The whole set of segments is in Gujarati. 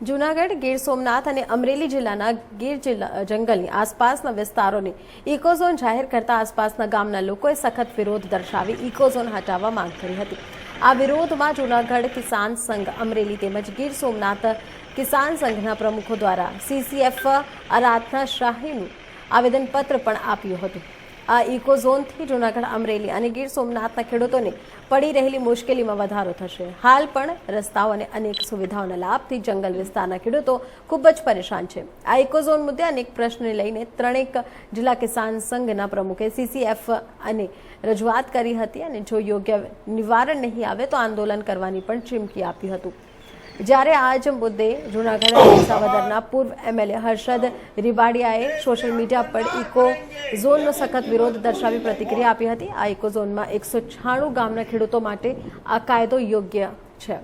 જૂનાગઢ, ગીર સોમનાથ અને અમરેલી જિલ્લાના ગીર જિલ્લા જંગલની આસપાસના વિસ્તારોને ઇકોઝોન જાહેર કરતા આસપાસના ગામના લોકોએ સખત વિરોધ દર્શાવી ઇકોઝોન હટાવવા માંગ કરી હતી. આ વિરોધમાં જૂનાગઢ કિસાન સંઘ, અમરેલી તેમજ ગીર સોમનાથ કિસાન સંઘના પ્રમુખો દ્વારા સીસીએફ આરાધના શાહીનું આવેદનપત્ર પણ આપ્યું હતું. આ ઇકો ઝોનથી જૂનાગઢ, અમરેલી અને ગીર સોમનાથના ખેડૂતોને પડી રહેલી મુશ્કેલીમાં વધારો થશે. હાલ પણ રસ્તાઓ અને અનેક સુવિધાઓના લાભથી જંગલ વિસ્તારના ખેડૂતો ખૂબ જ પરેશાન છે. આ ઇકો ઝોન મુદ્દે અનેક પ્રશ્નને લઈને ત્રણેક જિલ્લા કિસાન સંઘના પ્રમુખે સીસીએફ અને રજૂઆત કરી હતી અને જો યોગ્ય નિવારણ નહીં આવે તો આંદોલન કરવાની પણ ચીમકી આપી હતું. જ્યારે આ જ મુદ્દે જૂનાગઢ વિસાવદરના પૂર્વ એમએલએ હર્ષદ રીબાડિયાએ સોશિયલ મીડિયા પર ઇકો ઝોનનો સખત વિરોધ દર્શાવી પ્રતિક્રિયા આપી હતી. આ ઇકો ઝોનમાં એકસો છાણું ગામના ખેડૂતો માટે આ કાયદો યોગ્ય છે.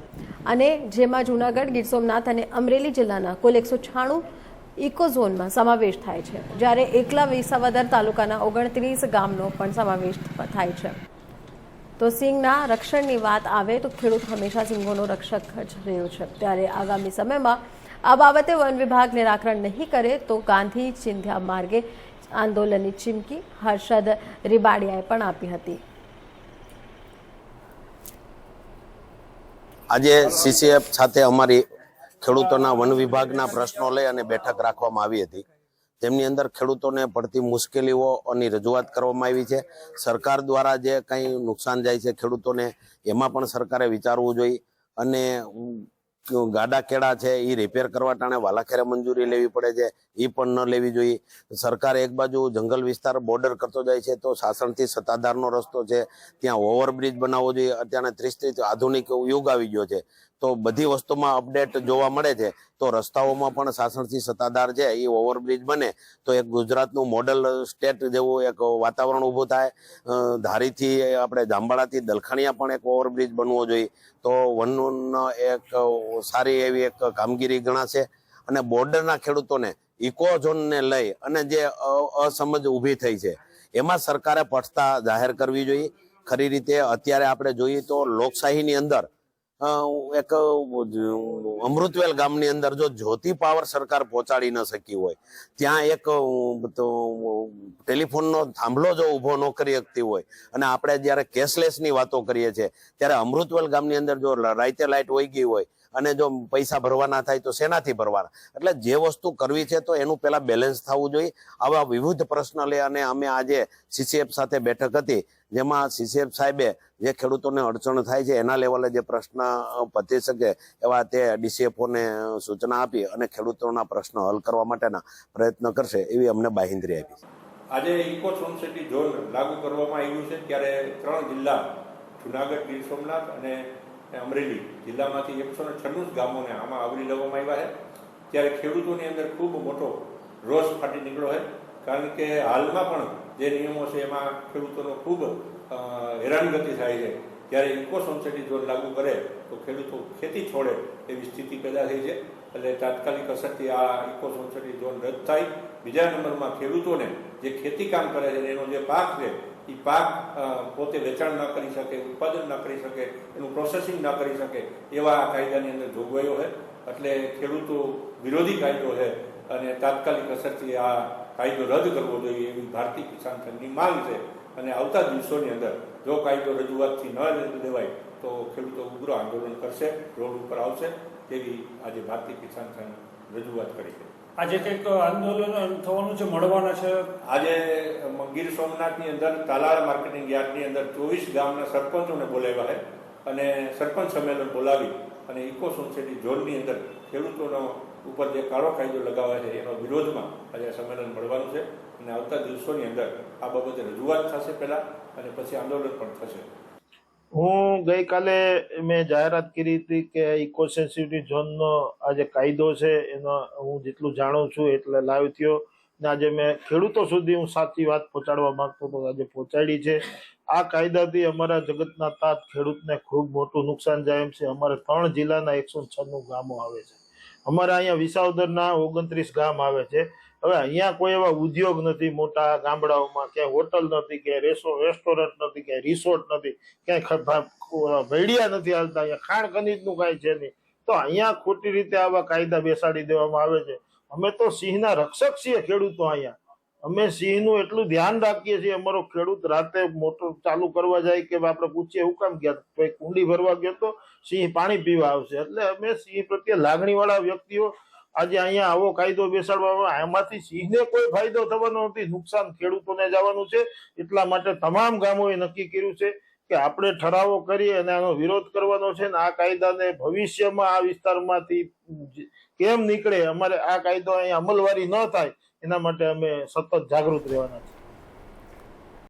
અને જેમાં જૂનાગઢ, ગીર સોમનાથ અને અમરેલી જિલ્લાના કુલ એકસો છાણું ઇકો ઝોનમાં સમાવેશ થાય છે. જ્યારે એકલા વિસાવદર તાલુકાના ઓગણત્રીસ ગામનો પણ સમાવેશ થાય છે. તો સિંહના રક્ષણની વાત આવે તો ખેડૂત હંમેશા સિંહોનો રક્ષક જ રહ્યો છે. ત્યારે આગામી સમયમાં આ બાબતે વન વિભાગ નિરાકરણ નહીં કરે તો ગાંધી ચિંધ્યા માર્ગે આંદોલનની ચીમકી હર્ષદ રીબાડિયાએ પણ આપી હતી. આજે સીસીએફ સાથે અમારી ખેડૂતોના વન વિભાગના પ્રશ્નો લઈ અને બેઠક રાખવામાં આવી હતી. જેમની અંદર ખેડૂતોને પડતી મુશ્કેલીઓની રજૂઆત કરવામાં આવી છે. સરકાર દ્વારા જે કંઈ નુકસાન જાય છે ખેડૂતોને, એમાં પણ સરકારે વિચારવું જોઈએ અને ગાડા કેળા છે એ રિપેર કરવા ટાણે વાલાખેરે મંજૂરી લેવી પડે છે, એ પણ ન લેવી જોઈએ. સરકાર એક બાજુ જંગલ વિસ્તાર બોર્ડર કરતો જાય છે તો સાસણથી સત્તાધારનો રસ્તો છે, ત્યાં ઓવરબ્રિજ બનાવવો જોઈએ. અત્યારે ત્રીસ ત્રીસ આધુનિક યુગ આવી ગયો છે. તો બધી વસ્તુમાં અપડેટ જોવા મળે છે. તો રસ્તાઓમાં પણ સાસણથી સત્તાધાર છે, એ ઓવરબ્રિજ બને. તો એક ગુજરાતનું મોડલ સ્ટેટ જેવું એક વાતાવરણ ઊભું થાય. ધારીથી આપણે જાંબાળાથી દલખાણિયા પણ એક ઓવરબ્રિજ બનવો જોઈએ. તો વનનું એક સારી એવી એક કામગીરી ગણાશે. અને બોર્ડરના ખેડૂતોને ઇકો ઝોનને લઈ અને જે અસમજ ઊભી થઈ છે, એમાં સરકારે પટતા જાહેર કરવી જોઈએ. ખરી રીતે અત્યારે આપણે જોઈએ તો લોકશાહીની અંદર એક અમૃતવેલ ગામની અંદર જો જ્યોતિ પાવર સરકાર પહોંચાડી ન શકી હોય, ત્યાં એક ટેલિફોનનો થાંભલો જો ઊભો ન કરી શકતી હોય, અને આપણે જ્યારે કેશલેસની વાતો કરીએ છીએ, ત્યારે અમૃતવેલ ગામની અંદર જો રાઈતે લાઇટ વહી ગઈ હોય અને જો પૈસા ભરવાના થાય તો શેનાથી ભરવાના? એટલે જે વસ્તુ કરવી છે તો એનું પેલા બેલેન્સ થવું જોઈએ. આવા વિવિધ પ્રશ્ન લઈ અને અમે આજે સીસીએફ સાથે બેઠક હતી, જેમાં સીસીએફ સાહેબે જે ખેડૂતોને અડચણ થાય છે એના લેવલે જે પ્રશ્ન પતી શકે એવા તે ડીસીએફઓને સૂચના આપી અને ખેડૂતોના પ્રશ્ન હલ કરવા માટેના પ્રયત્ન કરશે એવી અમને બાહિંદ્રી આપી આજે ઇકો સોસાયટી ઝોન લાગુ કરવામાં આવ્યું છે, ત્યારે ત્રણ જિલ્લા, જુનાગઢ, ગીર સોમનાથ અને અમરેલી જિલ્લામાંથી એકસો ને છન્નું ગામોને આમાં આવરી લેવામાં આવ્યા છે. ત્યારે ખેડૂતોની અંદર ખૂબ મોટો રોષ ફાટી નીકળ્યો છે. કારણ કે હાલમાં પણ જે નિયમો છે એમાં ખેડૂતોનો ખૂબ હેરાનગતિ થાય છે. જ્યારે ઇકો સોસાયટી ઝોન લાગુ કરે તો ખેડૂતો ખેતી છોડે એવી સ્થિતિ પેદા થઈ છે. એટલે તાત્કાલિક અસરથી આ ઇકો સોસાયટી ઝોન રદ થાય. બીજા નંબરમાં ખેડૂતોને જે ખેતી કામ કરે છે એનો જે પાક છે એ પાક પોતે વેચાણ ન કરી શકે, ઉત્પાદન ન કરી શકે, એનું પ્રોસેસિંગ ન કરી શકે, એવા આ કાયદાની અંદર જોગવાઈઓ છે. એટલે ખેડૂતો વિરોધી કાયદો છે અને તાત્કાલિક અસરથી આ કાયદો રદ કરવો જોઈએ એવી ભારતીય કિસાન સંઘની માંગ છે. અને આવતા દિવસોની અંદર જો કાયદો રજૂઆતથી ન લેવાય, તો ખેડૂતો ઉગ્ર આંદોલન કરશે, રોડ ઉપર આવશે તેવી આજે ભારતીય કિસાન સંઘ રજૂઆત કરી છે. આજે કંઈક આંદોલન થવાનું છે, મળવાના છે? આજે ગીર સોમનાથની અંદર તાલાળ માર્કેટિંગ યાર્ડની અંદર ચોવીસ ગામના સરપંચોને બોલાવ્યા છે અને સરપંચ સંમેલન બોલાવી અને ઇકો સોસાયટી ઝોનની અંદર ખેડૂતોનો ઉપર જે કાળો કાયદો લગાવે છે, એનો વિરોધમાં આજે સંમેલન મળવાનું છે અને આવતા દિવસોની અંદર આ બાબતે રજૂઆત થશે પહેલાં અને પછી આંદોલન પણ થશે. હું ગઈકાલે મેં જાહેરાત કરી હતી કે ઇકો સેન્સિટિવ ઝોનનો આ જે કાયદો છે એનો હું જેટલું જાણું છું એટલે લાવ્યો થયો. ને આજે મેં ખેડૂતો સુધી હું સાચી વાત પહોંચાડવા માંગતો હતો, આજે પહોંચાડી છે. આ કાયદાથી અમારા જગતના તાત ખેડૂતને ખૂબ મોટું નુકસાન જાય એમ છે. અમારે ત્રણ જિલ્લાના એકસો છન્નું ગામો આવે છે. અમારે અહીંયા વિસાવદરના ઓગણત્રીસ ગામ આવે છે. હવે અહીંયા કોઈ એવા ઉદ્યોગ નથી, મોટા ગામડાઓમાં ક્યાંય હોટલ નથી કે રેસો, રેસ્ટોરન્ટ નથી કે રિસોર્ટ નથી, ક્યાંય ભેડિયા નથી હાલતા. અહીંયા ખાણ ખનીજનું કાંઈ છે નહીં. તો અહીંયા ખોટી રીતે આવા કાયદા બેસાડી દેવામાં આવે છે. અમે તો સિંહના રક્ષક છીએ ખેડૂતો અહીંયા. અમે સિંહનું એટલું ધ્યાન રાખીએ છીએ, અમારો ખેડૂત રાતે મોટર ચાલુ કરવા જાય કે આપણે પૂછીએ, એવું કામ ગયા ભાઈ કુંડી ભરવા ગયો તો સિંહ પાણી પીવા આવશે. એટલે અમે સિંહ પ્રત્યે લાગણીવાળા વ્યક્તિઓ આજે અહીંયા આવો કાયદો બેસાડવામાં આવે. એમાંથી સિંહને કોઈ ફાયદો થવાનો નથી. નુકસાન ખેડૂતોને જવાનું છે. એટલા માટે તમામ ગામોએ નક્કી કર્યું છે કે આપણે ઠરાવો કરીએ અને આનો વિરોધ કરવાનો છે ને આ કાયદાને ભવિષ્યમાં આ વિસ્તારમાંથી કેમ નીકળે? અમારે આ કાયદો અહીંયા અમલવારી ન થાય, એના માટે અમે સતત જાગૃત રહેવાના છે